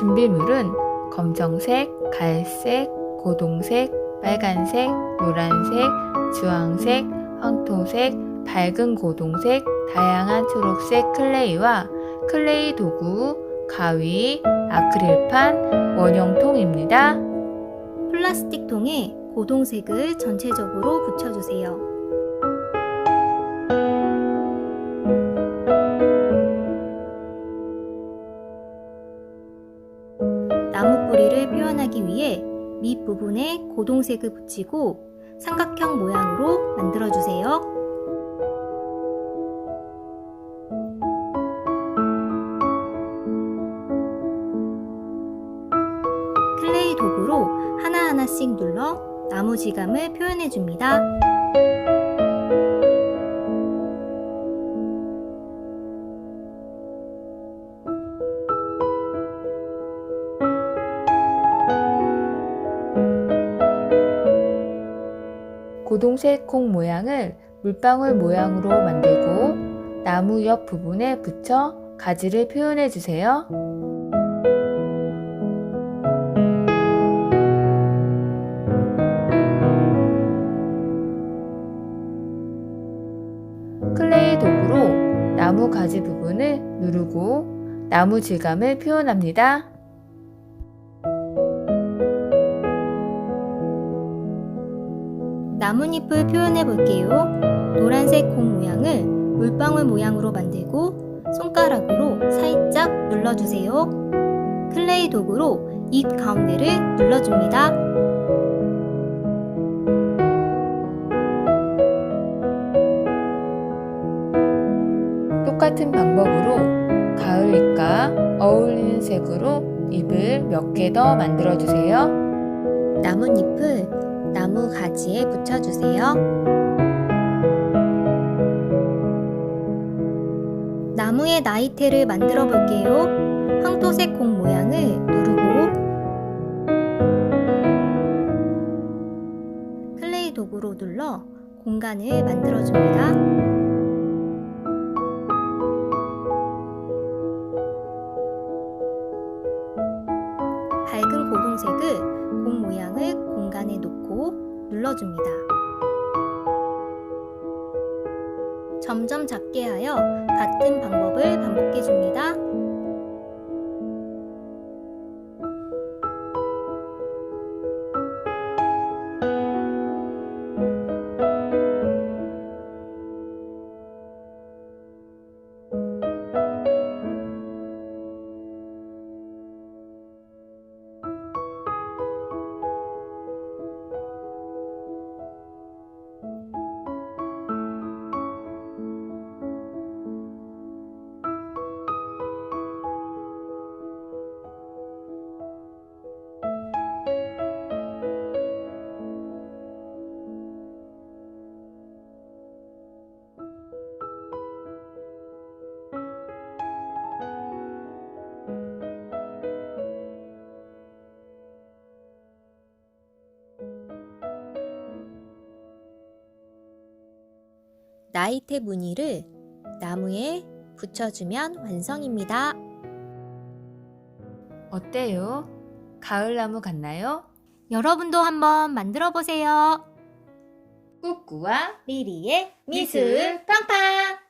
준비물은 검정색, 갈색, 고동색, 빨간색, 노란색, 주황색, 황토색, 밝은 고동색, 다양한 초록색 클레이와 클레이 도구, 가위, 아크릴판, 원형통입니다. 플라스틱 통에 고동색을 전체적으로 붙여주세요. 표현하기 위해 밑부분에 고동색을 붙이고 삼각형 모양으로 만들어주세요. 클레이 도구로 하나하나씩 눌러 나무 지감을 표현해 줍니다. 고동색 콩 모양을 물방울 모양으로 만들고 나무 옆 부분에 붙여 가지를 표현해 주세요. 클레이 도구로 나무 가지 부분을 누르고 나무 질감을 표현합니다. 나뭇잎을 표현해 볼게요. 노란색 콩 모양을 물방울 모양으로 만들고 손가락으로 살짝 눌러주세요. 클레이 도구로 잎 가운데를 눌러줍니다. 똑같은 방법으로 가을 잎과 어울리는 색으로 잎을 몇 개 더 만들어 주세요. 나뭇잎을 나무 가지에 붙여주세요. 나무의 나이테를 만들어 볼게요. 황토색 공 모양을 누르고 클레이 도구로 눌러 공간을 만들어 줍니다. 눌러줍니다. 점점 작게 하여 같은 방법을 반복해 줍니다. 나이테 무늬를 나무에 붙여주면 완성입니다. 어때요? 가을나무 같나요? 여러분도 한번 만들어 보세요. 꾸꾸와 리리의 미술 팡팡!